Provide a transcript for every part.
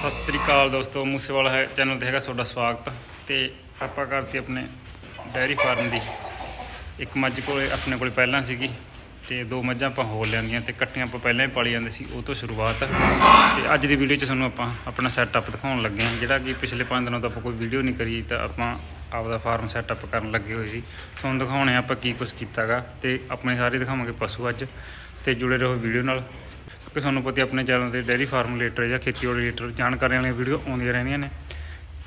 ਸਤਿ ਸ੍ਰੀ ਅਕਾਲ ਦੋਸਤੋ, ਮੂਸੇਵਾਲਾ ਹੈ ਚੈਨਲ ਤੇ ਹੈਗਾ ਤੁਹਾਡਾ ਸਵਾਗਤ। ਤੇ ਆਪਾਂ ਕਰਤੀ ਆਪਣੇ ਡੈਰੀ ਫਾਰਮ ਦੀ। ਇੱਕ ਮੱਝ ਕੋਲੇ ਆਪਣੇ ਕੋਲੇ ਪਹਿਲਾਂ ਸੀਗੀ, ਤੇ ਦੋ ਮੱਝਾਂ ਆਪਾਂ ਹੋਰ ਲਿਆਂਦੀਆਂ ਤੇ ਕੱਟੀਆਂ ਆਪਾਂ ਪਹਿਲਾਂ ਹੀ ਪਾਲੀ ਜਾਂਦੇ ਸੀ, ਉਹ ਤੋਂ ਸ਼ੁਰੂਆਤ। ਤੇ ਅੱਜ ਦੀ ਵੀਡੀਓ 'ਚ ਤੁਹਾਨੂੰ ਆਪਾਂ ਆਪਣਾ ਸੈਟਅਪ ਦਿਖਾਉਣ ਲੱਗੇ ਹਾਂ, ਜਿਹੜਾ ਕਿ ਪਿਛਲੇ 5 ਦਿਨਾਂ ਤੋਂ ਆਪਾਂ ਕੋਈ ਵੀਡੀਓ ਨਹੀਂ ਕਰੀ, ਤਾਂ ਆਪਾਂ ਆਪਦਾ ਫਾਰਮ ਸੈਟਅਪ ਕਰਨ ਲੱਗੇ ਹੋਏ ਸੀ। ਤੁਹਾਨੂੰ ਦਿਖਾਉਣੇ ਆਪਾਂ ਕੀ ਕੁਝ ਕੀਤਾਗਾ, ਤੇ ਆਪਣੇ ਸਾਰੇ ਦਿਖਾਵਾਂਗੇ ਪਸ਼ੂ ਅੱਜ। ਤੇ ਜੁੜੇ ਰਹੋ ਵੀਡੀਓ ਨਾਲ। ਕਿਉਂਕਿ ਤੁਹਾਨੂੰ ਪਤਾ ਆਪਣੇ ਚੈਨਲ ਤੇ ਡੇਅਰੀ ਫਾਰਮ ਰਿਲੇਟਡ ਜਾਂ ਖੇਤੀਬਾੜੀ ਰਿਲੇਟਡ ਜਾਣਕਾਰੀਆਂ ਵਾਲੀਆਂ ਵੀਡੀਓ ਆਉਂਦੀਆਂ ਰਹਿੰਦੀਆਂ ਨੇ।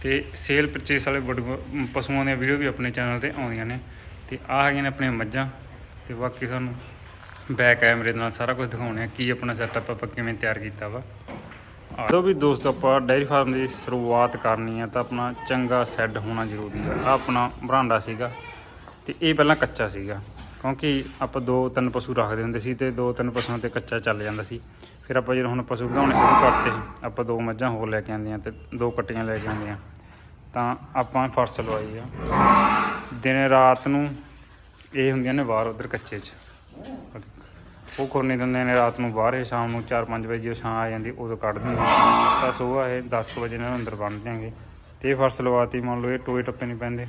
ਤੇ ਸੇਲ ਪਰਚੇਸ ਵਾਲੇ ਬੜ- ਪਸ਼ੂਆਂ ਦੀਆਂ ਵੀਡੀਓ ਵੀ ਆਪਣੇ ਚੈਨਲ ਤੇ ਆਉਂਦੀਆਂ ਨੇ। ਤੇ ਆਹ ਹੈਗੀਆਂ ਨੇ ਆਪਣੀਆਂ ਮੱਝਾਂ। ਤੇ ਬਾਕੀ ਤੁਹਾਨੂੰ ਬੈਕ ਕੈਮਰੇ ਦੇ ਨਾਲ ਸਾਰਾ ਕੁਝ ਦਿਖਾਉਣੇ ਆ, ਕੀ ਆਪਣਾ ਸੈਟਅਪ ਆਪਾਂ ਕਿਵੇਂ ਤਿਆਰ ਕੀਤਾ ਵਾ। ਜਦੋਂ ਵੀ ਦੋਸਤ, ਆਪਾਂ ਡੇਅਰੀ ਫਾਰਮ ਦੀ ਸ਼ੁਰੂਆਤ ਕਰਨੀ ਆ ਤਾਂ ਆਪਣਾ ਚੰਗਾ ਸੈੱਡ ਹੋਣਾ ਜ਼ਰੂਰੀ ਆ। ਆਹ ਆਪਣਾ ਬਰਾਂਡਾ ਸੀਗਾ। ਤੇ ਇਹ ਪਹਿਲਾਂ ਕੱਚਾ ਸੀਗਾ। ਕਿਉਂਕਿ ਆਪਾਂ ਦੋ ਤਿੰਨ ਪਸ਼ੂ ਰੱਖਦੇ ਹੁੰਦੇ ਸੀ ਤੇ ਦੋ ਤਿੰਨ ਪਸ਼ੂਆਂ ਤੇ ਕੱਚਾ ਚੱਲ ਜਾਂਦਾ ਸੀ। ਫਿਰ ਆਪਾਂ ਜਦੋਂ ਹੁਣ ਪਸ਼ੂ ਵਧਾਉਣੇ ਸ਼ੁਰੂ ਕਰਤੇ, ਆਪਾਂ ਦੋ ਮੱਝਾਂ ਹੋਰ ਲੈ ਕੇ ਆਂਦੀਆਂ ਤੇ ਦੋ ਕੱਟੀਆਂ ਲੈ ਕੇ ਆਂਦੀਆਂ ਤਾਂ ਆਪਾਂ ਫਰਸ਼ ਲਵਾਈ ਆ। ਦਿਨ ਰਾਤ ਨੂੰ ਇਹ ਹੁੰਦੀਆਂ ਨੇ ਬਾਹਰ ਉਧਰ ਕੱਚੇ 'ਚ। ਉਹ ਖੁਰਨੀ ਦਿੰਦੇ ਨੇ ਰਾਤ ਨੂੰ ਬਾਹਰ, ਇਹ ਸ਼ਾਮ ਨੂੰ 4-5 ਵਜੇ ਜਦੋਂ ਛਾਂ ਆ ਜਾਂਦੀ, ਉਦੋਂ ਕੱਢ ਦਿੰਦੇ ਤਾਂ ਸੁਬਾਹ ਇਹ 10 ਕੁ ਵਜੇ ਨਾਲ ਅੰਦਰ ਬੰਨ ਦਿਆਂਗੇ। ਤੇ ਇਹ ਫਰਸ਼ ਲਵਾਤੀ, ਮੰਨ ਲਓ ਇਹ ਟੋਏ ਟੱਪੇ ਨਹੀਂ ਪੈਂਦੇ।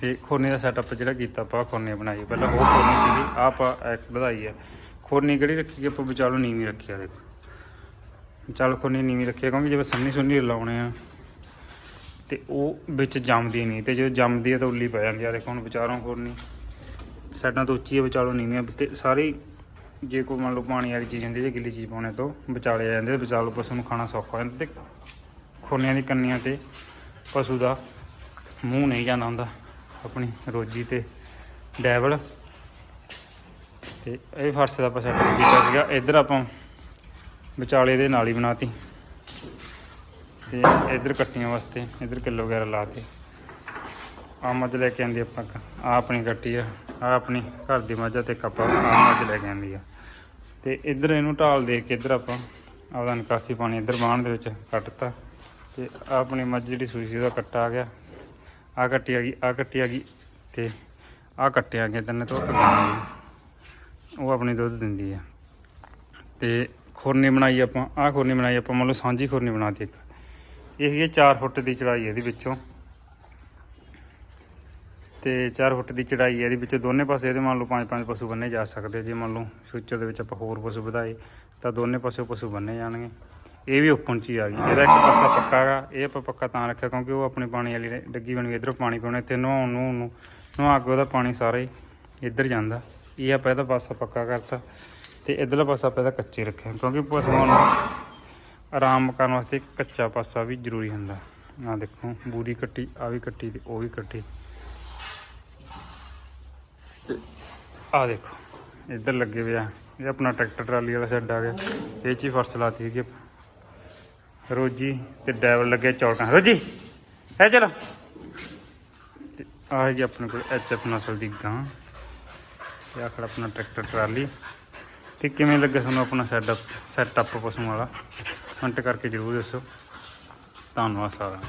ਤੇ ਖੁਰਨੀ ਦਾ ਸੈਟਅਪ ਜਿਹੜਾ ਕੀਤਾ ਆਪਾਂ ਖੁਰਨੀ ਬਣਾਈ। ਪਹਿਲਾਂ ਉਹ ਖੁਰਨੀ ਸੀਗੀ, ਆਹ ਆਪਾਂ ਇੱਕ ਵਧਾਈ ਹੈ ਖੁਰਨੀ ਕਿਹੜੀ ਰੱਖੀ ਕਿ ਆਪਾਂ ਵਿਚਾਲੋ ਨੀਵੀਂ ਰੱਖੀ ਆ, ਦੇਖੋ। ਵਿਚਾਲੋ ਖੁਰਨੀ ਨੀਵੀਂ ਰੱਖੀ ਕਿਉਂਕਿ ਜਦੋਂ ਸੰਨੀ ਸੁੰਨੀ ਲਾਉਣੇ ਆ, ਤੇ ਉਹ ਵਿੱਚ ਜੰਮਦੀ ਨਹੀਂ। ਤੇ ਜਦੋਂ ਜੰਮਦੀ ਹੈ ਤਾਂ ਉੱਲੀ ਪੈ ਜਾਂਦੀ ਆ, ਦੇਖੋ ਹੁਣ ਵਿਚਾਰੋਂ ਖੁਰਨੀ ਸਾਈਡਾਂ ਤੋਂ ਉੱਚੀ ਹੈ ਵਿਚਾਲੋ ਨੀਵੀਂ ਆ। ਤੇ ਸਾਰੀ ਜੇ ਕੋਈ ਮੰਨ ਲਓ ਪਾਣੀ ਵਾਲੀ ਚੀਜ਼ ਹੁੰਦੀ ਜਾਂ ਗਿੱਲੀ ਚੀਜ਼ ਪਾਉਣੇ ਤੋਂ ਵਿਚਾਲੇ ਆ ਜਾਂਦੇ ਵਿਚਾਲੋ ਪਸ਼ੂ ਨੂੰ ਖਾਣਾ ਸੌਖਾ ਹੋ ਜਾਂਦਾ। ਤੇ ਖੁਰਨੀਆਂ ਦੀ ਕੰਨੀਆਂ ਤੇ ਪਸ਼ੂ ਦਾ ਮੂੰਹ ਨਹੀਂ ਜਾਂਦਾ ਹੁੰਦਾ। ਆਪਣੀ ਰੋਜੀ ਤੇ ਡੈਵਲ। ਤੇ ਇਹ ਫਰਸ਼ ਦਾ ਆਪਾਂ ਕੀਤਾ ਸੀਗਾ। ਇੱਧਰ ਆਪਾਂ ਵਿਚਾਲੇ ਦੇ ਨਾਲੀ ਬਣਾਤੀ। ਤੇ ਇੱਧਰ ਕੱਟੀਆਂ ਵਾਸਤੇ ਇੱਧਰ ਕਿੱਲੋ ਵਗੈਰਾ ਲਾਤੇ। ਆ ਮੱਝ ਲੈ ਕੇ ਆਂਦੀ ਆਪਾਂ ਆ ਆਪਣੀ ਕੱਟੀ ਆ। ਆ ਆਪਣੀ ਘਰ ਦੀ ਮੱਝ ਤੇ ਕੱਪਾ ਆ ਮੱਝ ਲੈ ਕੇ ਆਂਦੀ ਆ। ਤੇ ਇੱਧਰ ਇਹਨੂੰ ਢਾਲ ਦੇ ਕੇ ਇੱਧਰ ਆਪਾਂ ਆਪਦਾ ਨਿਕਾਸੀ ਪਾਣੀ ਇੱਧਰ ਬਾਣ ਦੇ ਵਿੱਚ ਕੱਟਤਾ ਤੇ ਆਹ ਆਪਣੀ ਮੱਝ ਜਿਹੜੀ ਸੂਈ ਸੀ ਉਹਦਾ ਕੱਟਾ ਆ ਗਿਆ। ਆ ਕੱਟੀ ਆ ਗਈ, ਆ ਕੱਟੀ ਆ ਗਈ ਤੇ ਆ ਕੱਟਿਆ ਗਿਆ ਤਿੰਨ ਤੋਂ ਗਈਆਂ ਉਹ ਆਪਣੀ ਦੁੱਧ ਦਿੰਦੀ ਆ। ਤੇ ਖੁਰਨੀ ਬਣਾਈ ਆਪਾਂ, ਆ ਖੁਰਨੀ ਬਣਾਈ ਆਪਾਂ ਮੰਨ ਲਓ ਸਾਂਝੀ ਖੁਰਨੀ ਬਣਾਤੀ ਇੱਕ। ਇਹ ਹੈਗੀ 4 ਫੁੱਟ ਦੀ ਚੜਾਈ ਇਹਦੇ ਵਿੱਚੋਂ। ਤੇ 4 ਫੁੱਟ ਦੀ ਚੜਾਈ ਹੈ ਇਹਦੇ ਵਿੱਚੋਂ ਦੋਨੇ ਪਾਸੇ ਇਹਦੇ ਮੰਨ ਲਓ ਪੰਜ ਪੰਜ ਪਸ਼ੂ ਬੰਨੇ ਜਾ ਸਕਦੇ ਜੇ ਮੰਨ ਲਓ ਫਿਊਚਰ ਦੇ ਵਿੱਚ ਆਪਾਂ ਹੋਰ ਪਸ਼ੂ ਵਧਾਏ, ਤਾਂ ਦੋਨੇ ਪਾਸੇ ਪਸ਼ੂ ਬੰਨੇ ਜਾਣਗੇ। ਇਹ ਵੀ ਓਪਨ ਚ ਹੀ ਆ ਗਈ। ਇਹਦਾ ਇੱਕ ਪਾਸਾ ਪੱਕਾ ਹੈਗਾ। ਇਹ ਆਪਾਂ ਪੱਕਾ ਤਾਂ ਰੱਖਿਆ ਕਿਉਂਕਿ ਉਹ ਆਪਣੀ ਪਾਣੀ ਵਾਲੀ ਡੱਗੀ ਬਣੀ ਗਈ ਇਧਰੋਂ ਪਾਣੀ ਪਾਉਣਾ। ਇੱਥੇ ਨਹਾਉਣ ਨੂੰ ਨੂੰ। ਨਹਾ ਕੇ ਉਹਦਾ ਪਾਣੀ ਸਾਰਾ ਹੀ ਇੱਧਰ ਜਾਂਦਾ। ਇਹ ਆਪਾਂ ਇਹਦਾ ਪਾਸਾ ਪੱਕਾ ਕਰਤਾ। ਤੇ ਇਧਰਲਾ ਪਾਸਾ ਆਪਾਂ ਇਹਦਾ ਕੱਚੇ ਰੱਖਿਆ। ਕਿਉਂਕਿ ਪਸ਼ੂਆਂ ਨੂੰ ਆਰਾਮ ਕਰਨ ਵਾਸਤੇ ਕੱਚਾ ਪਾਸਾ ਵੀ ਜ਼ਰੂਰੀ ਹੁੰਦਾ। ਆ ਦੇਖੋ, ਬੂਰੀ ਕੱਟੀ ਆ ਵੀ ਕੱਟੀ ਤੇ ਉਹ ਵੀ ਕੱਟੀ। ਆ ਦੇਖੋ, ਇੱਧਰ ਲੱਗੇ ਹੋਏ ਇਹ ਆਪਣਾ ਟਰੈਕਟਰ ਟਰਾਲੀ ਵਾਲਾ ਸੈੱਡ ਆ ਗਿਆ। ਇਹ ਚ ਹੀ ਫਰਸ਼ ਲਾਤੀ ਹੈਗੀ ਆਪਾਂ। ਰੋਜੀ ਤੇ ਡਰਾਈਵਰ ਲੱਗੇ ਚੌੜਕਾਂ ਰੋਜੀ ਹੈ ਚਲੋ। ਤੇ ਆ ਜੀ ਆਪਣੇ ਕੋਲ ਐਚਐਫ ਨਸਲ ਦੀ ਗਾਂ। ਤੇ ਆਹ ਆਪਣਾ ਟਰੈਕਟਰ, ਟਰਾਲੀ। ਤੇ ਕਿਵੇਂ ਲੱਗਾ ਤੁਹਾਨੂੰ ਆਪਣਾ ਸੈਟਅਪ ਸੈਟਅਪ ਪਸ਼ੂਆਂ ਵਾਲਾ? ਕਮੈਂਟ ਕਰਕੇ ਜਰੂਰ ਦੱਸੋ। ਧੰਨਵਾਦ ਸਾਰਾ